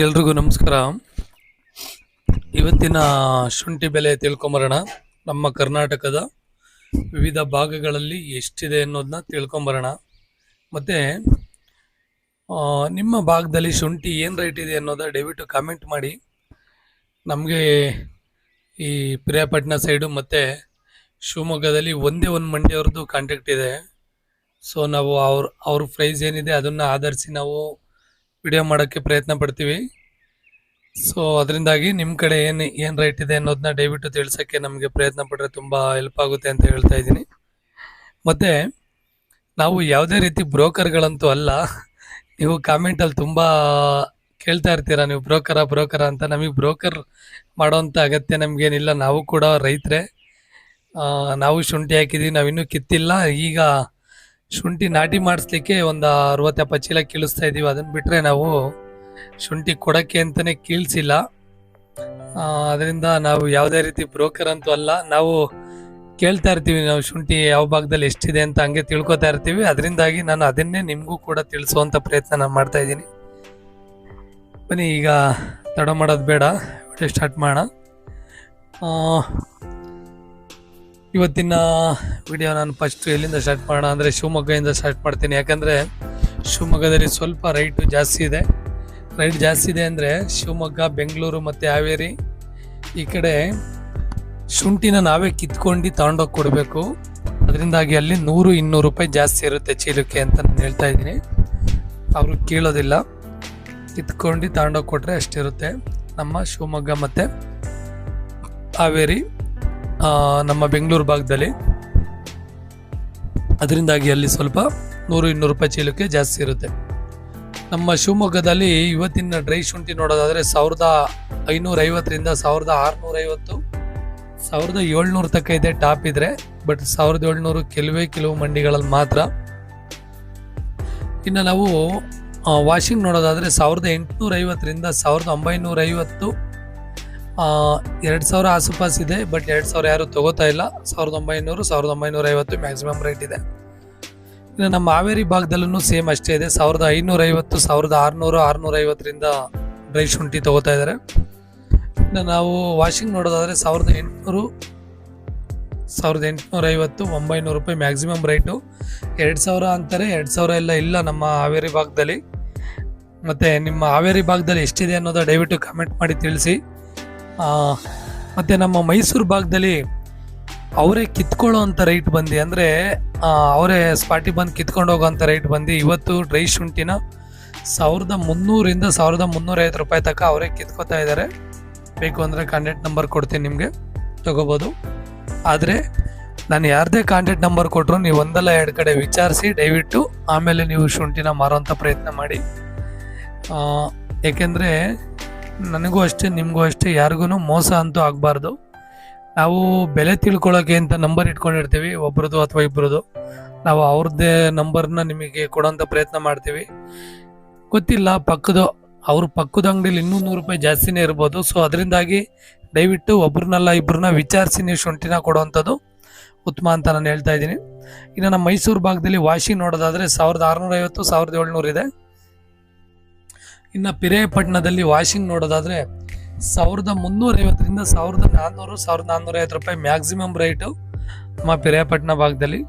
ಎಲ್ರಿಗೂ ನಮಸ್ಕಾರ. ಇವತ್ತಿನ ಶುಂಠಿ ಬೆಲೆ ತಿಳ್ಕೊಂಬರೋಣ. ನಮ್ಮ ಕರ್ನಾಟಕದ ವಿವಿಧ ಭಾಗಗಳಲ್ಲಿ ಎಷ್ಟಿದೆ ಅನ್ನೋದನ್ನ ತಿಳ್ಕೊಂಬರೋಣ. ಮತ್ತು ನಿಮ್ಮ ಭಾಗದಲ್ಲಿ ಶುಂಠಿ ಏನು ರೇಟ್ ಇದೆ ಅನ್ನೋದ ದಯವಿಟ್ಟು ಕಾಮೆಂಟ್ ಮಾಡಿ. ನಮಗೆ ಈ ಪ್ರಿಯಾಪಟ್ಟಣ ಸೈಡು ಮತ್ತು ಶಿವಮೊಗ್ಗದಲ್ಲಿ ಒಂದೇ ಒಂದು ಮಂಡಿಯವ್ರದ್ದು ಕಾಂಟ್ಯಾಕ್ಟ್ ಇದೆ. ಸೊ ನಾವು ಅವ್ರ ಅವ್ರ ಪ್ರೈಸ್ ಏನಿದೆ ಅದನ್ನು ಆಧರಿಸಿ ನಾವು ವಿಡಿಯೋ ಮಾಡೋಕ್ಕೆ ಪ್ರಯತ್ನ ಪಡ್ತೀವಿ. ಸೊ ಅದರಿಂದಾಗಿ ನಿಮ್ಮ ಕಡೆ ಏನು ಏನು ರೈಟ್ ಇದೆ ಅನ್ನೋದನ್ನ ದಯವಿಟ್ಟು ತಿಳಿಸೋಕ್ಕೆ ನಮಗೆ ಪ್ರಯತ್ನ ಪಟ್ಟರೆ ತುಂಬ ಹೆಲ್ಪ್ ಆಗುತ್ತೆ ಅಂತ ಹೇಳ್ತಾ ಇದ್ದೀನಿ. ಮತ್ತು, ನಾವು ಯಾವುದೇ ರೀತಿ ಬ್ರೋಕರ್ಗಳಂತೂ ಅಲ್ಲ, ನೀವು ಕಾಮೆಂಟಲ್ಲಿ ತುಂಬ ಕೇಳ್ತಾ ಇರ್ತೀರ, ನೀವು ಬ್ರೋಕರ ಬ್ರೋಕರ ಅಂತ. ನಮಗೆ ಬ್ರೋಕರ್ ಮಾಡೋವಂಥ ಅಗತ್ಯ ನಮಗೇನಿಲ್ಲ. ನಾವು ಕೂಡ ರೈತರೇ. ನಾವು ಶುಂಠಿ ಹಾಕಿದ್ದೀವಿ ನಾವಿನ್ನೂ ಕಿತ್ತಿಲ್ಲ. ಈಗ ಶುಂಠಿ ನಾಟಿ ಮಾಡಿಸ್ಲಿಕ್ಕೆ ಒಂದು ಅರವತ್ತು ಎಪ್ಪತ್ತು ಚೀಲ ಕೀಳಿಸ್ತಾ ಇದ್ದೀವಿ ಅದನ್ನು ಬಿಟ್ಟರೆ ನಾವು ಶುಂಠಿ ಕೊಡೋಕ್ಕೆ ಅಂತಲೇ ಕೀಳಿಸಿಲ್ಲ. ಅದರಿಂದ ನಾವು ಯಾವುದೇ ರೀತಿ ಬ್ರೋಕರ್ ಅಂತೂ ಅಲ್ಲ, ನಾವು ಕೇಳ್ತಾ ಇರ್ತೀವಿ ನಾವು ಶುಂಠಿ ಯಾವ ಭಾಗದಲ್ಲಿ ಎಷ್ಟಿದೆ ಅಂತ ಹಂಗೆ ತಿಳ್ಕೊತಾ ಇರ್ತೀವಿ. ಅದರಿಂದಾಗಿ ನಾನು ಅದನ್ನೇ ನಿಮಗೂ ಕೂಡ ತಿಳಿಸುವಂಥ ಪ್ರಯತ್ನ ನಾನು ಮಾಡ್ತಾ ಇದ್ದೀನಿ. ಬನ್ನಿ, ಈಗ ತಡ ಮಾಡೋದು ಬೇಡ, ವಿಡಿಯೋ ಸ್ಟಾರ್ಟ್ ಮಾಡೋಣ. ಇವತ್ತಿನ ವಿಡಿಯೋ ನಾನು ಫಸ್ಟ್ ಎಲ್ಲಿಂದ ಸ್ಟಾರ್ಟ್ ಮಾಡೋಣ ಅಂದರೆ ಶಿವಮೊಗ್ಗದಿಂದ ಸ್ಟಾರ್ಟ್ ಮಾಡ್ತೀನಿ. ಯಾಕಂದರೆ ಶಿವಮೊಗ್ಗದಲ್ಲಿ ಸ್ವಲ್ಪ ರೈಟು ಜಾಸ್ತಿ ಇದೆ. ರೈಟ್ ಜಾಸ್ತಿ ಇದೆ ಅಂದರೆ ಶಿವಮೊಗ್ಗ, ಬೆಂಗಳೂರು ಮತ್ತು ಹಾವೇರಿ ಈ ಕಡೆ ಶುಂಠಿನ ನಾವೇ ಕಿತ್ಕೊಂಡು ತಗೊಂಡೋಗಿ ಕೊಡಬೇಕು. ಅದರಿಂದಾಗಿ ಅಲ್ಲಿ ನೂರು, ಇನ್ನೂರು ರೂಪಾಯಿ ಜಾಸ್ತಿ ಇರುತ್ತೆ ಚೀಲಕ್ಕೆ ಅಂತ ನಾನು ಹೇಳ್ತಾ ಇದ್ದೀನಿ. ಅವರು ಕೇಳೋದಿಲ್ಲ. ಕಿತ್ಕೊಂಡು ತಗೊಂಡೋಗಿ ಕೊಟ್ಟರೆ ಅಷ್ಟಿರುತ್ತೆ. ನಮ್ಮ ಶಿವಮೊಗ್ಗ ಮತ್ತು ಹಾವೇರಿ ನಮ್ಮ ಬೆಂಗಳೂರು ಭಾಗದಲ್ಲಿ. ಅದರಿಂದಾಗಿ ಅಲ್ಲಿ ಸ್ವಲ್ಪ ನೂರು ಇನ್ನೂರು ರೂಪಾಯಿ ಚೀಲಕ್ಕೆ ಜಾಸ್ತಿ ಇರುತ್ತೆ. ನಮ್ಮ ಶಿವಮೊಗ್ಗದಲ್ಲಿ ಇವತ್ತಿನ ಡ್ರೈ ಶುಂಠಿ ನೋಡೋದಾದರೆ ಸಾವಿರದ ಐನೂರೈವತ್ತರಿಂದ ಸಾವಿರದ ಆರುನೂರೈವತ್ತು, ಸಾವಿರದ ಏಳ್ನೂರು ತಕ್ಕ ಇದೆ ಟಾಪ್ ಇದ್ರೆ, ಬಟ್ ಸಾವಿರದ ಏಳ್ನೂರು ಕೆಲವೇ ಕೆಲವು ಮಂಡಿಗಳಲ್ಲಿ ಮಾತ್ರ. ಇನ್ನು ನಾವು ವಾಷಿಂಗ್ ನೋಡೋದಾದರೆ ಸಾವಿರದ ಎಂಟುನೂರೈವತ್ತರಿಂದ ಸಾವಿರದ ಒಂಬೈನೂರ ಐವತ್ತು ಎರಡು ಸಾವಿರ ಆಸುಪಾಸ್ ಇದೆ ಬಟ್ ಎರಡು ಸಾವಿರ ಯಾರು ತಗೋತಾ ಇಲ್ಲ. ಸಾವಿರದ ಒಂಬೈನೂರು, ಸಾವಿರದ ಒಂಬೈನೂರ ಐವತ್ತು ಮ್ಯಾಕ್ಸಿಮಮ್ ರೇಟ್ ಇದೆ. ಇನ್ನು ನಮ್ಮ ಹಾವೇರಿ ಭಾಗದಲ್ಲೂ ಸೇಮ್ ಅಷ್ಟೇ ಇದೆ. ಸಾವಿರದ ಐನೂರ ಐವತ್ತು ಸಾವಿರದ ಆರುನೂರು ಆರುನೂರ ಐವತ್ತರಿಂದ ಡ್ರೈ ಶುಂಠಿ ತಗೋತಾ ಇದ್ದಾರೆ ಇನ್ನು ನಾವು ವಾಷಿಂಗ್ ನೋಡೋದಾದರೆ ಸಾವಿರದ ಎಂಟುನೂರು, ಸಾವಿರದ ಎಂಟುನೂರ ಐವತ್ತು ಒಂಬೈನೂರು ರೂಪಾಯಿ ಮ್ಯಾಕ್ಸಿಮಮ್ ರೇಟು ಎರಡು ಸಾವಿರ ಅಂತಾರೆ, ಎರಡು ಸಾವಿರ ಎಲ್ಲ ಇಲ್ಲ ನಮ್ಮ ಹಾವೇರಿ ಭಾಗದಲ್ಲಿ. ಮತ್ತು ನಿಮ್ಮ ಹಾವೇರಿ ಭಾಗದಲ್ಲಿ ಎಷ್ಟಿದೆ ಅನ್ನೋದು ದಯವಿಟ್ಟು ಕಮೆಂಟ್ ಮಾಡಿ ತಿಳಿಸಿ. ಮತ್ತೆ ನಮ್ಮ ಮೈಸೂರು ಭಾಗದಲ್ಲಿ ಅವರೇ ಕಿತ್ಕೊಳ್ಳೋ ಅಂಥ ರೈಟ್ ಬಂದು, ಅಂದರೆ ಅವರೇ ಸ್ಪಾಟಿ ಬಂದು ಕಿತ್ಕೊಂಡು ಹೋಗೋಂಥ ರೈಟ್ ಬಂದು, ಇವತ್ತು ಡ್ರೈ ಶುಂಠಿನ ಸಾವಿರದ ಮುನ್ನೂರಿಂದ ಸಾವಿರದ ಮುನ್ನೂರೈವತ್ತು ರೂಪಾಯಿ ತನಕ ಅವರೇ ಕಿತ್ಕೋತಾ ಇದ್ದಾರೆ. ಬೇಕು ಅಂದರೆ ಕಾಂಟ್ಯಾಕ್ಟ್ ನಂಬರ್ ಕೊಡ್ತೀನಿ ನಿಮಗೆ, ತಗೋಬೋದು. ಆದರೆ, ನಾನು ಯಾರದೇ ಕಾಂಟ್ಯಾಕ್ಟ್ ನಂಬರ್ ಕೊಟ್ಟರು ನೀವು ಒಂದಲ್ಲ ಎರಡು ಕಡೆ ವಿಚಾರಿಸಿ, ದಯವಿಟ್ಟು ಆಮೇಲೆ ನೀವು ಶುಂಠಿನ ಮಾರೋಂಥ ಪ್ರಯತ್ನ ಮಾಡಿ. ಏಕೆಂದರೆ ನನಗೂ ಅಷ್ಟೇ, ನಿಮಗೂ ಅಷ್ಟೇ ಯಾರಿಗೂ ಮೋಸ ಅಂತೂ ಆಗಬಾರ್ದು. ನಾವು ಬೆಲೆ ತಿಳ್ಕೊಳ್ಳೋಕೆ ಅಂತ ನಂಬರ್ ಇಟ್ಕೊಂಡಿರ್ತೀವಿ, ಒಬ್ರದ್ದು ಅಥವಾ ಇಬ್ಬರದು ನಾವು ಅವ್ರದ್ದೇ ನಂಬರ್ನ ನಿಮಗೆ ಕೊಡೋಂಥ ಪ್ರಯತ್ನ ಮಾಡ್ತೀವಿ. ಗೊತ್ತಿಲ್ಲ, ಪಕ್ಕದ, ಅವ್ರ ಪಕ್ಕದ ಅಂಗಡಿಲಿ ಇನ್ನೂ ನೂರು ರೂಪಾಯಿ ಜಾಸ್ತಿನೇ ಇರ್ಬೋದು. ಸೊ ಅದರಿಂದಾಗಿ ದಯವಿಟ್ಟು ಒಬ್ರನ್ನಲ್ಲ ಇಬ್ಬರನ್ನ ವಿಚಾರಿಸಿ ನೀವು ಶುಂಠಿನ ಕೊಡುವಂಥದ್ದು ಉತ್ತಮ ಅಂತ ನಾನು ಹೇಳ್ತಾ ಇದ್ದೀನಿ. ಇನ್ನು ನಮ್ಮ ಮೈಸೂರು ಭಾಗದಲ್ಲಿ ವಾಶಿ ನೋಡೋದಾದರೆ ಸಾವಿರದ ಆರುನೂರೈವತ್ತು, ಸಾವಿರದ ಏಳ್ನೂರು ಇದೆ. ಇನ್ನು ಪಿರಿಯಾಪಟ್ಟಣದಲ್ಲಿ ವಾಷಿಂಗ್ ನೋಡೋದಾದರೆ ಸಾವಿರದ ಮುನ್ನೂರೈವತ್ತರಿಂದ ಸಾವಿರದ ನಾನ್ನೂರು ಸಾವಿರದ ನಾನ್ನೂರೈವತ್ತು ರೂಪಾಯಿ ಮ್ಯಾಕ್ಸಿಮಮ್ ರೇಟು ನಮ್ಮ ಪಿರಿಯಾಪಟ್ಟಣ ಭಾಗದಲ್ಲಿ.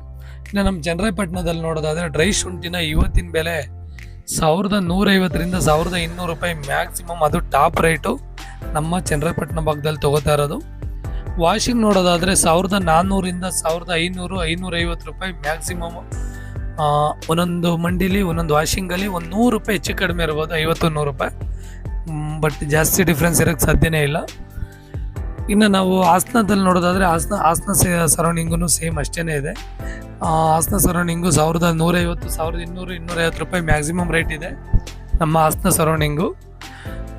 ಇನ್ನು ನಮ್ಮ ಚನ್ನರಾಯಪಟ್ಟಣದಲ್ಲಿ ನೋಡೋದಾದರೆ ಡ್ರೈ ಶುಂಠಿನ ಇವತ್ತಿನ ಬೆಲೆ ಸಾವಿರದ ನೂರೈವತ್ತರಿಂದ ಸಾವಿರದ ಇನ್ನೂರು ರೂಪಾಯಿ ಮ್ಯಾಕ್ಸಿಮಮ್ ಅದು ಟಾಪ್ ರೇಟು ನಮ್ಮ ಚನ್ನರಾಯಪಟ್ಟಣ ಭಾಗದಲ್ಲಿ ತಗೋತಾ ಇರೋದು. ವಾಷಿಂಗ್ ನೋಡೋದಾದರೆ ಸಾವಿರದ ನಾನ್ನೂರಿಂದ ಸಾವಿರದ ಐನೂರು, ಐನೂರೈವತ್ತು ರೂಪಾಯಿ ಮ್ಯಾಕ್ಸಿಮಮ್ ಒಂದೊಂದು ಮಂಡಿಲಿ, ಒಂದೊಂದು ವಾಷಿಂಗಲ್ಲಿ ಒಂದು ನೂರು ರೂಪಾಯಿ ಹೆಚ್ಚು ಕಡಿಮೆ ಇರ್ಬೋದು ಐವತ್ತು ನೂರು ರೂಪಾಯಿ. ಬಟ್ ಜಾಸ್ತಿ ಡಿಫ್ರೆನ್ಸ್ ಇರೋಕ್ಕೆ ಸಾಧ್ಯನೇ ಇಲ್ಲ. ಇನ್ನು ನಾವು ಹಾಸನದಲ್ಲಿ ನೋಡೋದಾದರೆ ಹಾಸನ ಹಾಸನ ಸರೌಂಡಿಂಗೂ ಸೇಮ್ ಅಷ್ಟೇ ಇದೆ. ಹಾಸನ ಸರೌಂಡಿಂಗು ಸಾವಿರದ ನೂರೈವತ್ತು, ಸಾವಿರದ ಇನ್ನೂರು, ಇನ್ನೂರೈವತ್ತು ರೂಪಾಯಿ ಮ್ಯಾಕ್ಸಿಮಮ್ ರೇಟ್ ಇದೆ ನಮ್ಮ ಹಾಸನ ಸರೌಂಡಿಂಗು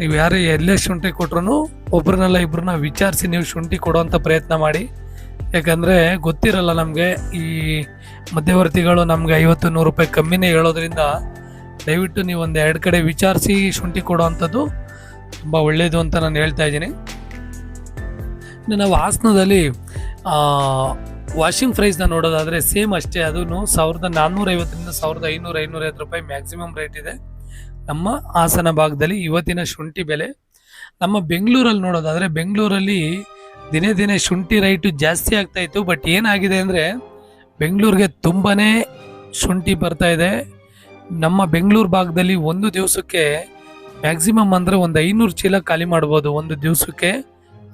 ನೀವು ಯಾರೇ ಎಲ್ಲೇ ಶುಂಠಿ ಕೊಟ್ರು ಒಬ್ರನ್ನೆಲ್ಲ ಇಬ್ಬರನ್ನ ವಿಚಾರಿಸಿ ನೀವು ಶುಂಠಿ ಕೊಡುವಂಥ ಪ್ರಯತ್ನ ಮಾಡಿ. ಯಾಕಂದರೆ ಗೊತ್ತಿರಲ್ಲ ನಮಗೆ ಈ ಮಧ್ಯವರ್ತಿಗಳು ನಮಗೆ ಐವತ್ತು ನೂರು ರೂಪಾಯಿ ಕಮ್ಮಿನೇ ಹೇಳೋದ್ರಿಂದ ದಯವಿಟ್ಟು ನೀವು ಒಂದು ಎರಡು ಕಡೆ ವಿಚಾರಿಸಿ ಶುಂಠಿ ಕೊಡುವಂಥದ್ದು ತುಂಬ ಒಳ್ಳೆಯದು ಅಂತ ನಾನು ಹೇಳ್ತಾ ಇದ್ದೀನಿ. ಇನ್ನು ನಾವು ಹಾಸನದಲ್ಲಿ ವಾಷಿಂಗ್ ಪ್ರೈಸ್ನ ನೋಡೋದಾದರೆ ಸೇಮ್ ಅಷ್ಟೇ ಅದೂ ಸಾವಿರದ ನಾನ್ನೂರೈವತ್ತರಿಂದ ಸಾವಿರದ ಐನೂರು ಐನೂರೈವತ್ತು ರೂಪಾಯಿ ಮ್ಯಾಕ್ಸಿಮಮ್ ರೇಟ್ ಇದೆ. ನಮ್ಮ ಹಾಸನ ಭಾಗದಲ್ಲಿ ಇವತ್ತಿನ ಶುಂಠಿ ಬೆಲೆ, ನಮ್ಮ ಬೆಂಗಳೂರಲ್ಲಿ ನೋಡೋದಾದ್ರೆ ಬೆಂಗಳೂರಲ್ಲಿ ದಿನೇ ದಿನೇ ಶುಂಠಿ ರೈಟು ಜಾಸ್ತಿ ಆಗ್ತಾ ಇತ್ತು ಬಟ್ ಏನಾಗಿದೆ ಅಂದರೆ ಬೆಂಗಳೂರಿಗೆ ತುಂಬಾನೇ ಶುಂಠಿ ಬರ್ತಾ ಇದೆ. ನಮ್ಮ ಬೆಂಗಳೂರು ಭಾಗದಲ್ಲಿ ಒಂದು ದಿವಸಕ್ಕೆ ಮ್ಯಾಕ್ಸಿಮಮ್ ಅಂದರೆ ಒಂದು ಐನೂರು ಚೀಲ ಖಾಲಿ ಮಾಡ್ಬೋದು ಒಂದು ದಿವಸಕ್ಕೆ.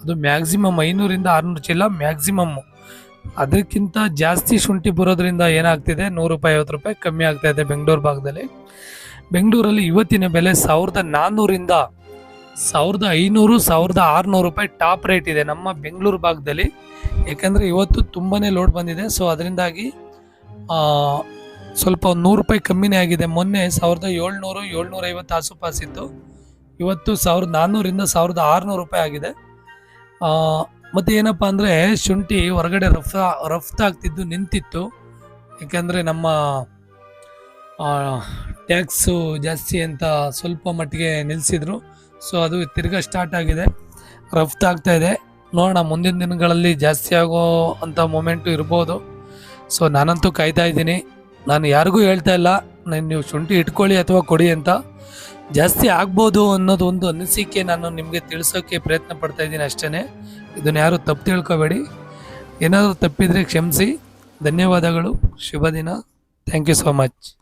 ಅದು ಮ್ಯಾಕ್ಸಿಮಮ್ ಐನೂರಿಂದ ಆರುನೂರು ಚೀಲ ಮ್ಯಾಕ್ಸಿಮಮ್ ಅದಕ್ಕಿಂತ ಜಾಸ್ತಿ ಶುಂಠಿ ಬರೋದ್ರಿಂದ ಏನಾಗ್ತಿದೆ? ನೂರು ರೂಪಾಯಿ, ಐವತ್ತು ರೂಪಾಯಿ ಕಮ್ಮಿ ಆಗ್ತಾ ಇದೆ ಬೆಂಗಳೂರು ಭಾಗದಲ್ಲಿ. ಬೆಂಗಳೂರಲ್ಲಿ ಇವತ್ತಿನ ಬೆಲೆ ಸಾವಿರದ ನಾನ್ನೂರಿಂದ ಸಾವಿರದ ಐನೂರು, ಸಾವಿರದ ಆರುನೂರು ರೂಪಾಯಿ ಟಾಪ್ ರೇಟ್ ಇದೆ ನಮ್ಮ ಬೆಂಗಳೂರು ಭಾಗದಲ್ಲಿ. ಏಕೆಂದರೆ ಇವತ್ತು ತುಂಬಾ ಲೋಡ್ ಬಂದಿದೆ. ಸೊ ಅದರಿಂದಾಗಿ ಸ್ವಲ್ಪ ನೂರು ರೂಪಾಯಿ ಕಮ್ಮಿನೇ ಆಗಿದೆ. ಮೊನ್ನೆ ಸಾವಿರದ ಏಳ್ನೂರು ಏಳ್ನೂರ ಐವತ್ತು ಆಸುಪಾಸಿತ್ತು ಇವತ್ತು ಸಾವಿರದ ನಾನ್ನೂರಿಂದ ಸಾವಿರದ ಆರುನೂರು ರೂಪಾಯಿ ಆಗಿದೆ. ಮತ್ತು ಏನಪ್ಪ ಅಂದರೆ ಶುಂಠಿ ಹೊರಗಡೆ ರಫ್ ರಫ್ತಾಗ್ತಿದ್ದು ನಿಂತಿತ್ತು. ಏಕೆಂದರೆ ನಮ್ಮ ಟ್ಯಾಕ್ಸು ಜಾಸ್ತಿ ಅಂತ ಸ್ವಲ್ಪ ಮಟ್ಟಿಗೆ ನಿಲ್ಲಿಸಿದ್ರು ಸೊ ಅದು ತಿರ್ಗಾ ಸ್ಟಾರ್ಟ್ ಆಗಿದೆ. ರಫ್ತಾಗ್ತಾ ಇದೆ. ನೋಡೋಣ, ಮುಂದಿನ ದಿನಗಳಲ್ಲಿ ಜಾಸ್ತಿ ಆಗೋ ಅಂಥ ಮೂಮೆಂಟು ಇರ್ಬೋದು. ಸೊ ನಾನಂತೂ ಕಾಯ್ತಾ ಇದ್ದೀನಿ. ನಾನು ಯಾರಿಗೂ ಹೇಳ್ತಾ ಇಲ್ಲ. ನಾನು ನೀವು ಶುಂಠಿ ಇಟ್ಕೊಳ್ಳಿ ಅಥವಾ ಕೊಡಿ ಅಂತ. ಜಾಸ್ತಿ ಆಗ್ಬೋದು ಅನ್ನೋದು ಒಂದು ಅನಿಸಿಕೆ ನಾನು ನಿಮಗೆ ತಿಳಿಸೋಕ್ಕೆ ಪ್ರಯತ್ನ ಪಡ್ತಾ ಇದ್ದೀನಿ ಅಷ್ಟೇ ಇದನ್ನು ಯಾರು ತಪ್ಪು ತಿಳ್ಕೊಬೇಡಿ. ಏನಾದರೂ ತಪ್ಪಿದರೆ ಕ್ಷಮಿಸಿ. ಧನ್ಯವಾದಗಳು. ಶುಭ ದಿನ ಥ್ಯಾಂಕ್ ಯು ಸೋ ಮಚ್